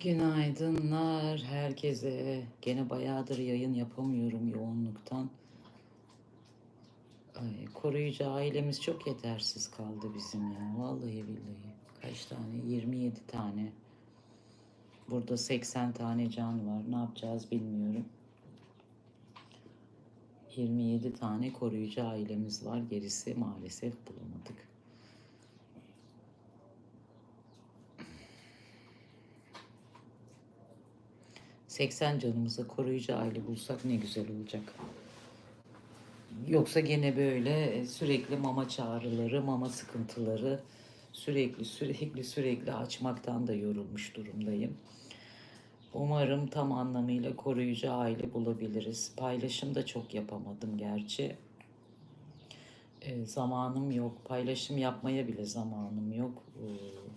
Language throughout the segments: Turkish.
Günaydınlar herkese. Gene bayağıdır yayın yapamıyorum yoğunluktan. Ay, koruyucu ailemiz çok yetersiz kaldı bizim ya. Vallahi billahi. Kaç tane? 27 tane. Burada 80 tane can var. Ne yapacağız bilmiyorum. 27 tane koruyucu ailemiz var. Gerisi maalesef bulamadık. ...80 canımıza koruyucu aile bulsak ne güzel olacak. Yoksa gene böyle e, sürekli mama çağrıları, mama sıkıntıları... ...sürekli sürekli sürekli açmaktan da yorulmuş durumdayım. Umarım tam anlamıyla koruyucu aile bulabiliriz. Paylaşım da çok yapamadım gerçi. E, zamanım yok. Paylaşım yapmaya bile zamanım yok. Ee,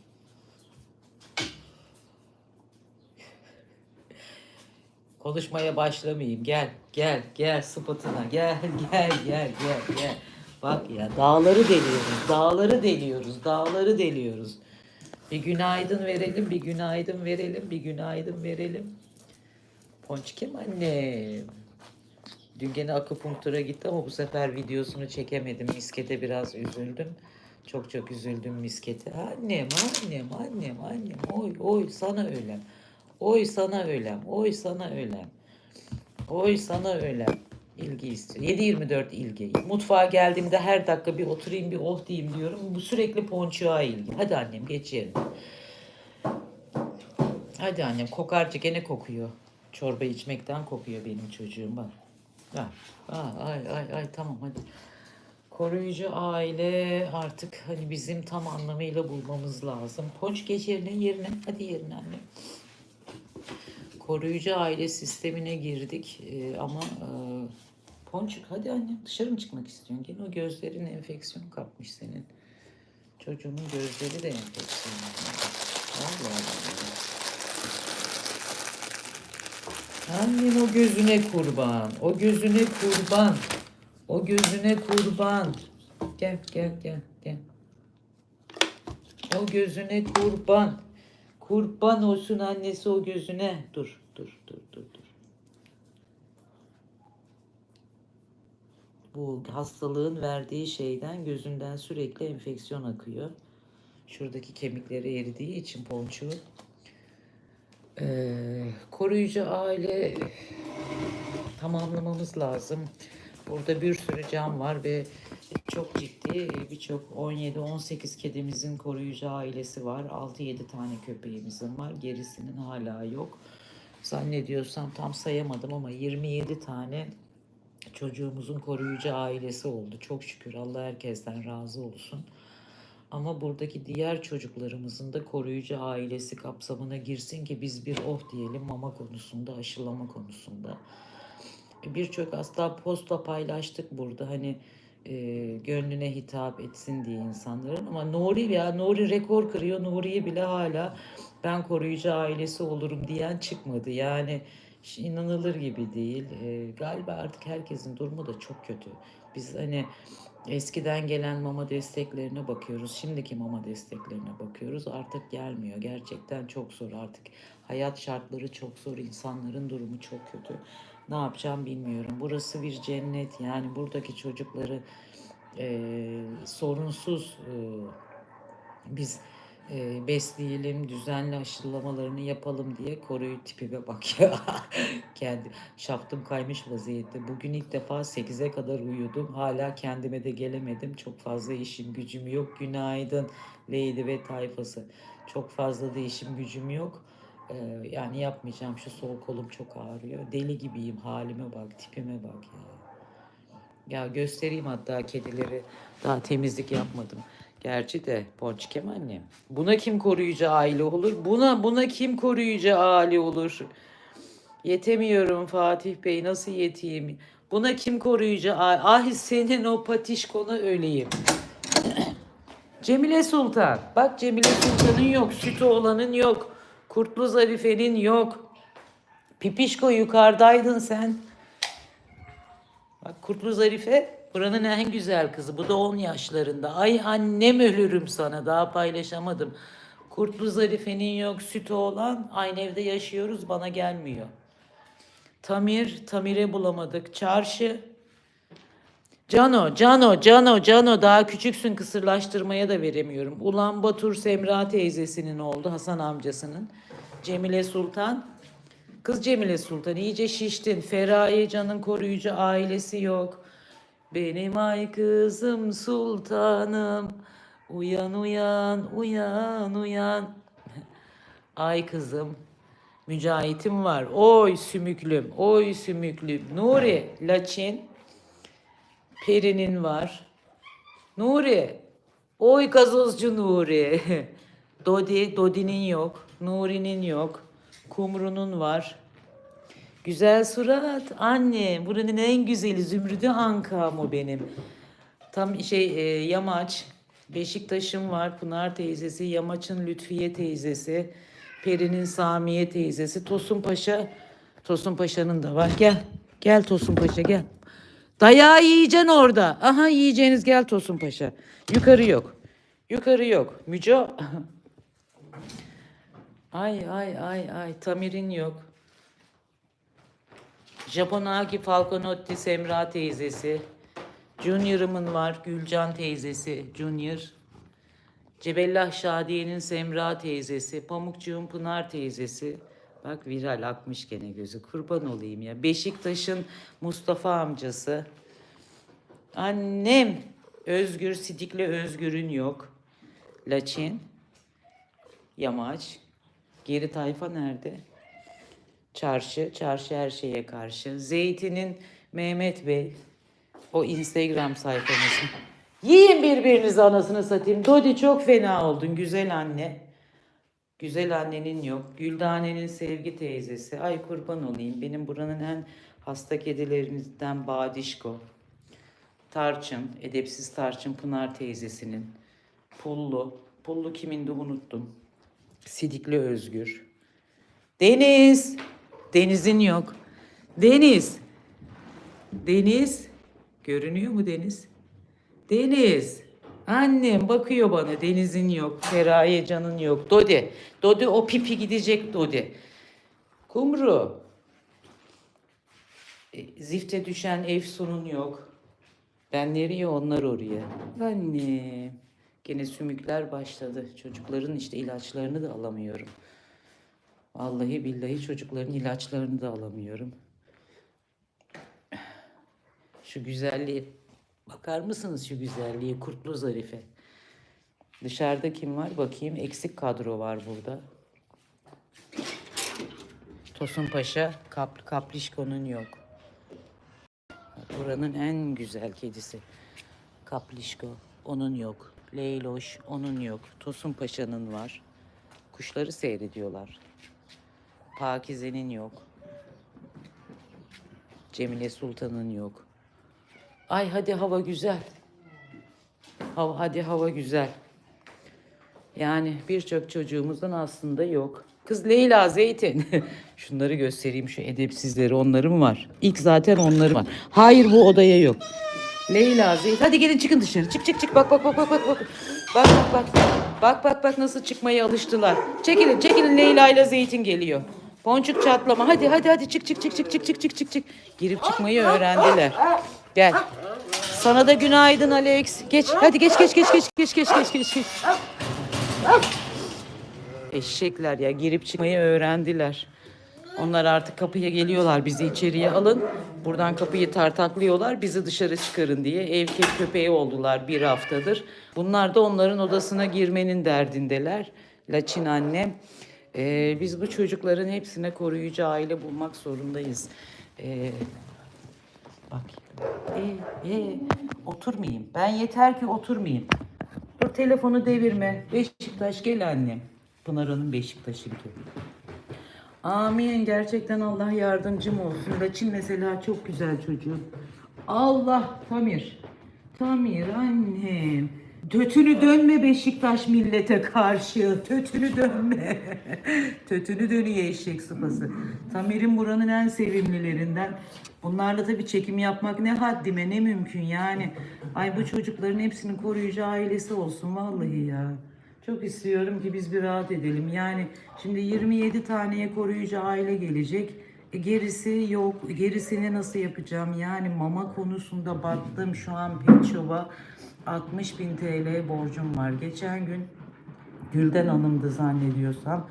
Konuşmaya başlamayayım. Gel, gel, gel spotuna. Gel, gel, gel, gel, gel. Bak ya dağları deliyoruz, dağları deliyoruz, dağları deliyoruz. Bir günaydın verelim, bir günaydın verelim, bir günaydın verelim. Ponçikim annem. Dün gene akupunktura gitti ama bu sefer videosunu çekemedim. Miskete biraz üzüldüm. Çok çok üzüldüm miskete. Annem, annem, annem, annem. Oy, oy sana öyle. Oy sana ölem, oy sana ölem. Oy sana ölem. İlgi istiyor. 7-24 ilgi. Mutfağa geldiğimde her dakika bir oturayım bir oh diyeyim diyorum. Bu sürekli ponçuğa ilgi. Hadi annem geç yerine. Hadi annem kokarca gene kokuyor. Çorba içmekten kokuyor benim çocuğum bak. Ha, ay ay ay tamam hadi. Koruyucu aile artık hani bizim tam anlamıyla bulmamız lazım. Ponç geç yerine yerine. Hadi yerine annem koruyucu aile sistemine girdik Ee, ama e, Ponçik hadi annem dışarı mı çıkmak istiyorsun? Gene o gözlerin enfeksiyon kapmış senin. Çocuğumun gözleri de enfeksiyon. Allah Allah. Annen o gözüne kurban. O gözüne kurban. O gözüne kurban. Gel gel gel gel. O gözüne kurban. Kurban olsun annesi o gözüne. Dur, dur, dur, dur, dur. Bu hastalığın verdiği şeyden gözünden sürekli enfeksiyon akıyor. Şuradaki kemikleri eridiği için ponçu. Ee, koruyucu aile tamamlamamız lazım. Burada bir sürü can var ve çok ciddi birçok 17-18 kedimizin koruyucu ailesi var. 6-7 tane köpeğimizin var. Gerisinin hala yok. Zannediyorsam tam sayamadım ama 27 tane çocuğumuzun koruyucu ailesi oldu. Çok şükür Allah herkesten razı olsun. Ama buradaki diğer çocuklarımızın da koruyucu ailesi kapsamına girsin ki biz bir oh diyelim mama konusunda, aşılama konusunda. Birçok hasta posta paylaştık burada hani e, gönlüne hitap etsin diye insanların. Ama Nuri ya Nuri rekor kırıyor. Nuri'yi bile hala ben koruyucu ailesi olurum diyen çıkmadı. Yani inanılır gibi değil. E, galiba artık herkesin durumu da çok kötü. Biz hani eskiden gelen mama desteklerine bakıyoruz. Şimdiki mama desteklerine bakıyoruz. Artık gelmiyor. Gerçekten çok zor. Artık hayat şartları çok zor. İnsanların durumu çok kötü ne yapacağım bilmiyorum. Burası bir cennet yani buradaki çocukları e, sorunsuz e, biz e, besleyelim, düzenli aşılamalarını yapalım diye koruyu tipime bak ya. Kendi şaftım kaymış vaziyette. Bugün ilk defa 8'e kadar uyudum. Hala kendime de gelemedim. Çok fazla işim gücüm yok. Günaydın Lady ve tayfası. Çok fazla da işim gücüm yok. Ee, yani yapmayacağım şu sol kolum çok ağrıyor. Deli gibiyim halime bak tipime bak ya. Ya göstereyim hatta kedileri daha temizlik yapmadım. Gerçi de Ponçikem annem. Buna kim koruyucu aile olur? Buna buna kim koruyucu aile olur? Yetemiyorum Fatih Bey nasıl yeteyim? Buna kim koruyucu aile? Ah senin o patişkonu öleyim. Cemile Sultan. Bak Cemile Sultan'ın yok. Sütü olanın yok. Kurtlu Zarife'nin yok. Pipişko yukarıdaydın sen. Bak Kurtlu Zarife buranın en güzel kızı. Bu da 10 yaşlarında. Ay annem ölürüm sana. Daha paylaşamadım. Kurtlu Zarife'nin yok, sütü olan aynı evde yaşıyoruz bana gelmiyor. Tamir, Tamir'e bulamadık. Çarşı. Cano, Cano, Cano, Cano daha küçüksün kısırlaştırmaya da veremiyorum. Ulan Batur Semra teyzesinin oldu Hasan amcasının. Cemile Sultan. Kız Cemile Sultan iyice şiştin. Feraye Can'ın koruyucu ailesi yok. Benim ay kızım sultanım. Uyan uyan uyan uyan. Ay kızım. Mücahitim var. Oy sümüklüm. Oy sümüklüm. Nuri. Laçin. Peri'nin var. Nuri. Oy gazozcu Nuri. Dodi. Dodi'nin yok. Nuri'nin yok. Kumru'nun var. Güzel surat. Anne. Buranın en güzeli. Zümrüdü Ankam o benim. Tam şey e, Yamaç. Beşiktaş'ın var. Pınar teyzesi. Yamaç'ın Lütfiye teyzesi. Peri'nin Samiye teyzesi. Tosun Paşa. Tosun Paşa'nın da var. Gel. Gel Tosun Paşa gel. Dayağı yiyeceksin orada. Aha yiyeceğiniz gel Tosun Paşa. Yukarı yok. Yukarı yok. Müco. ay ay ay ay. Tamir'in yok. Japonaki Falconotti Semra teyzesi. Junior'ımın var. Gülcan teyzesi. Junior. Cebellah Şadiye'nin Semra teyzesi. Pamukçuğun Pınar teyzesi. Bak viral akmış gene gözü. Kurban olayım ya. Beşiktaş'ın Mustafa amcası. Annem. Özgür Sidik'le Özgür'ün yok. Laçin. Yamaç. Geri tayfa nerede? Çarşı, çarşı her şeye karşı. Zeytin'in Mehmet Bey, o Instagram sayfamızın. Yiyin birbirinizi anasını satayım. Dodi çok fena oldun güzel anne. Güzel annenin yok. Güldane'nin sevgi teyzesi. Ay kurban olayım. Benim buranın en hasta kedilerimizden Badişko. Tarçın, edepsiz Tarçın Pınar teyzesinin. Pullu. Pullu kimindi unuttum. Sidikli Özgür. Deniz. Deniz'in yok. Deniz. Deniz. Görünüyor mu Deniz? Deniz. Annem bakıyor bana. Deniz'in yok. Feraye Can'ın yok. Dodi. Dodi o pipi gidecek Dodi. Kumru. E, Zifte düşen Efsun'un yok. Ben nereye onlar oraya. Anne. Gene sümükler başladı. Çocukların işte ilaçlarını da alamıyorum. Vallahi billahi çocukların ilaçlarını da alamıyorum. Şu güzelliğe bakar mısınız şu güzelliğe kurtlu zarife. Dışarıda kim var bakayım eksik kadro var burada. Tosun Paşa Kap, Kaplişko'nun yok. Buranın en güzel kedisi. Kaplişko onun yok. Leyloş onun yok. Tosun Paşa'nın var. Kuşları seyrediyorlar. Pakize'nin yok. Cemile Sultan'ın yok. Ay hadi hava güzel. Hava, hadi hava güzel. Yani birçok çocuğumuzun aslında yok. Kız Leyla Zeytin. Şunları göstereyim şu edepsizleri onların var. İlk zaten onların var. Hayır bu odaya yok. Leyla Zeytin. Hadi gelin çıkın dışarı. Çık çık çık bak bak bak bak bak bak. Bak bak bak. Bak bak nasıl çıkmaya alıştılar. Çekilin çekilin Leyla ile Zeytin geliyor. Ponçuk çatlama. Hadi hadi hadi çık çık çık çık çık çık çık çık çık. Girip çıkmayı öğrendiler. Gel. Sana da günaydın Alex. Geç hadi geç geç geç geç geç geç geç geç. geç. Eşekler ya girip çıkmayı öğrendiler. Onlar artık kapıya geliyorlar bizi içeriye alın. Buradan kapıyı tartaklıyorlar bizi dışarı çıkarın diye. Ev köpeği oldular bir haftadır. Bunlar da onların odasına girmenin derdindeler. Laçin annem. Ee, biz bu çocukların hepsine koruyucu aile bulmak zorundayız. Ee, bak. Ee, ee, oturmayayım. Ben yeter ki oturmayayım. Dur telefonu devirme. Beşiktaş gel annem. Pınar Hanım Beşiktaş'ın gibi. Amin. Gerçekten Allah yardımcım olsun. Laçin mesela çok güzel çocuğum. Allah Tamir. Tamir annem. Tötünü dönme Beşiktaş millete karşı. Tötünü dönme. Tötünü dönüyor eşek sıpası. Tamir'in buranın en sevimlilerinden. Bunlarla tabii çekim yapmak ne haddime ne mümkün yani. Ay bu çocukların hepsinin koruyucu ailesi olsun vallahi ya. Çok istiyorum ki biz bir rahat edelim. Yani şimdi 27 taneye koruyucu aile gelecek. E, gerisi yok. Gerisini nasıl yapacağım? Yani mama konusunda battım. Şu an Shop'a 60 bin TL borcum var. Geçen gün Gülden Hanım'dı zannediyorsam.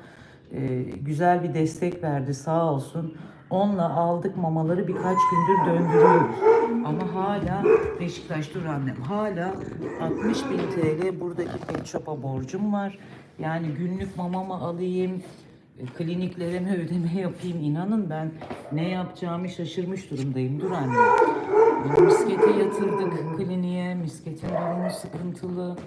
Ee, güzel bir destek verdi sağ olsun. Onunla aldık mamaları birkaç gündür döndürüyoruz. Ama hala Beşiktaş dur annem hala 60 bin TL buradaki pet shop'a borcum var. Yani günlük mamamı alayım, e, kliniklerime ödeme yapayım. İnanın ben ne yapacağımı şaşırmış durumdayım. Dur anne. Miskete yatırdık kliniğe. Misketin durumu sıkıntılı.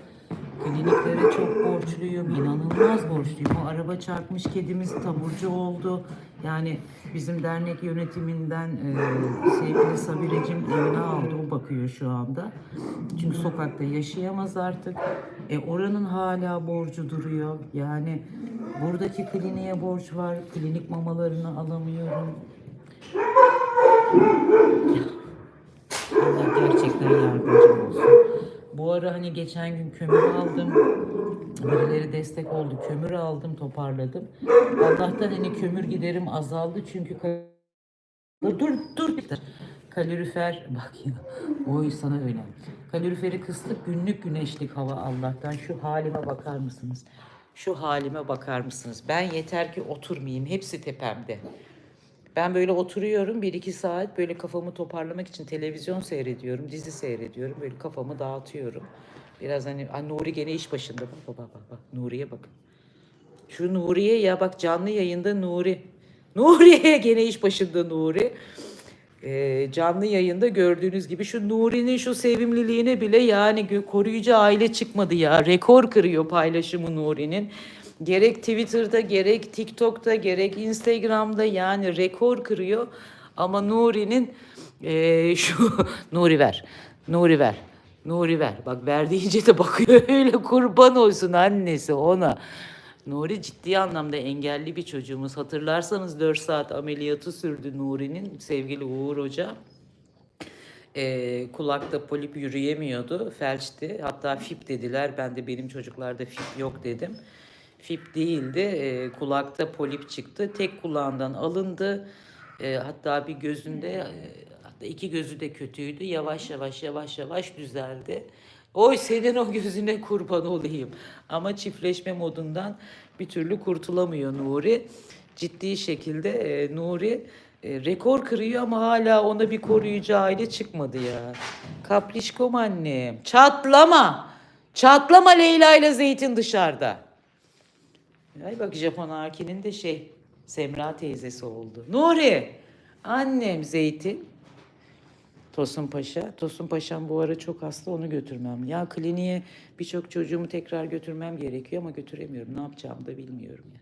Kliniklere çok borçluyum. inanılmaz borçluyum. O araba çarpmış kedimiz taburcu oldu. Yani bizim dernek yönetiminden e, sevgili Sabirecim evine aldı. O bakıyor şu anda. Çünkü sokakta yaşayamaz artık. E, oranın hala borcu duruyor. Yani buradaki kliniğe borç var. Klinik mamalarını alamıyorum. Allah gerçekten yardımcım olsun. Bu ara hani geçen gün kömür aldım. Birileri destek oldu. Kömür aldım, toparladım. Allah'tan hani kömür giderim azaldı çünkü dur dur dur. Kalorifer bak ya. Oy sana öyle. Kaloriferi kıstık günlük güneşlik hava Allah'tan. Şu halime bakar mısınız? Şu halime bakar mısınız? Ben yeter ki oturmayayım. Hepsi tepemde. Ben böyle oturuyorum bir iki saat böyle kafamı toparlamak için televizyon seyrediyorum, dizi seyrediyorum. Böyle kafamı dağıtıyorum. Biraz hani Nuri gene iş başında. Bak bak bak bak. Nuri'ye bak. Şu Nuriye ya bak canlı yayında Nuri. Nuriye gene iş başında Nuri. Ee, canlı yayında gördüğünüz gibi şu Nuri'nin şu sevimliliğine bile yani koruyucu aile çıkmadı ya. Rekor kırıyor paylaşımı Nuri'nin. Gerek Twitter'da gerek TikTok'ta gerek Instagram'da yani rekor kırıyor. Ama Nuri'nin ee, şu Nuri ver. Nuri ver. Nuri ver. Bak ver deyince de bakıyor öyle kurban olsun annesi ona. Nuri ciddi anlamda engelli bir çocuğumuz. Hatırlarsanız 4 saat ameliyatı sürdü Nuri'nin sevgili Uğur Hoca. Ee, kulakta polip yürüyemiyordu. Felçti. Hatta fip dediler. Ben de benim çocuklarda fip yok dedim. Fip değildi. Ee, kulakta polip çıktı. Tek kulağından alındı. Ee, hatta bir gözünde e, hatta iki gözü de kötüydü. Yavaş yavaş yavaş yavaş düzeldi. Oy senin o gözüne kurban olayım. Ama çiftleşme modundan bir türlü kurtulamıyor Nuri. Ciddi şekilde e, Nuri e, rekor kırıyor ama hala ona bir koruyucu aile çıkmadı ya. Kaplişkom annem. Çatlama. Çatlama Leyla ile Zeytin dışarıda. Ay bak Japon Aki'nin de şey Semra teyzesi oldu. Nuri. Annem Zeytin. Tosun Paşa. Tosun Paşa'm bu ara çok hasta onu götürmem. Ya kliniğe birçok çocuğumu tekrar götürmem gerekiyor ama götüremiyorum. Ne yapacağımı da bilmiyorum ya.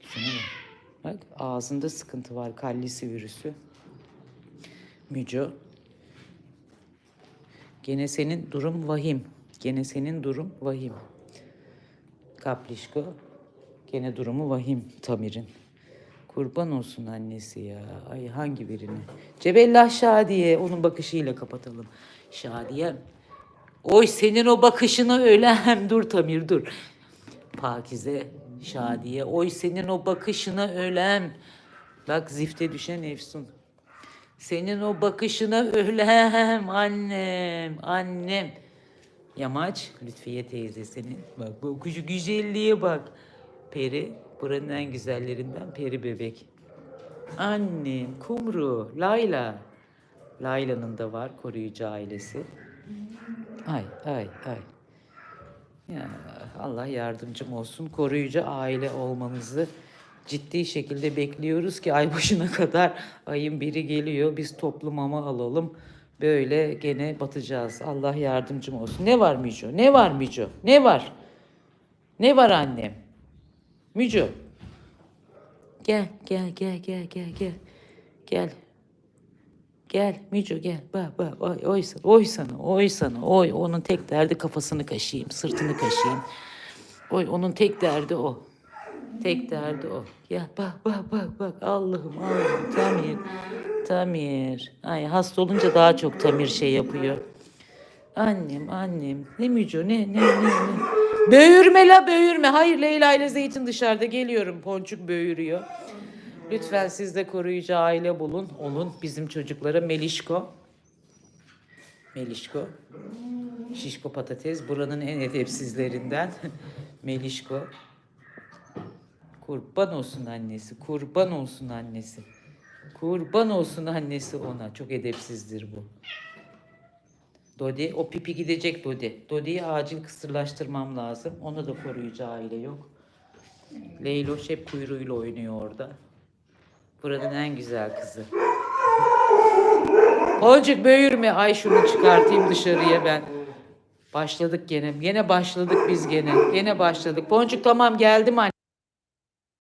Şuna bak. Bak ağzında sıkıntı var. Kallisi virüsü. Müco. Gene senin durum vahim. Gene senin durum vahim. Kaplişko. Gene durumu vahim Tamir'in. Kurban olsun annesi ya. Ay hangi birini? Cebellah Şadiye. Onun bakışıyla kapatalım. Şadiye. Oy senin o bakışına ölem. Dur Tamir dur. Pakize Şadiye. Oy senin o bakışına ölem. Bak zifte düşen Efsun. Senin o bakışına ölem annem, annem. Yamaç, Lütfiye teyzesinin. Bak bu kuşu güzelliğe bak. Peri, buranın en güzellerinden Peri bebek. Annem, Kumru, Layla. Layla'nın da var koruyucu ailesi. Ay, ay, ay. Ya Allah yardımcım olsun. Koruyucu aile olmanızı ciddi şekilde bekliyoruz ki ay başına kadar ayın biri geliyor. Biz toplu mama alalım. Böyle gene batacağız. Allah yardımcım olsun. Ne var Müco? Ne var Müco? Ne var? Ne var annem? Müco. Gel, gel, gel, gel, gel, gel. Gel. Gel Müco gel. Bak bak oy, oy, sana, oy sana oy sana oy. Onun tek derdi kafasını kaşıyayım, sırtını kaşıyayım. Oy onun tek derdi o. Tek derdi o. Ya bak bak bak bak Allah'ım Allah'ım Tamir. Tamir. Ay hasta olunca daha çok Tamir şey yapıyor. Annem annem ne Müco ne ne ne ne. Böğürme la böğürme. Hayır Leyla ile Zeytin dışarıda geliyorum. Ponçuk böğürüyor. Lütfen siz de koruyucu aile bulun. Olun bizim çocuklara Melişko. Melişko. Şişko patates buranın en edepsizlerinden. Melişko. Kurban olsun annesi. Kurban olsun annesi. Kurban olsun annesi ona. Çok edepsizdir bu. Dodi, o pipi gidecek Dodi. Dodi'yi acil kısırlaştırmam lazım. Ona da koruyucu aile yok. Leyloş hep kuyruğuyla oynuyor orada. Buranın en güzel kızı. Boncuk böğürme. Ay şunu çıkartayım dışarıya ben. Başladık gene. Gene başladık biz gene. Gene başladık. Boncuk tamam geldim anne.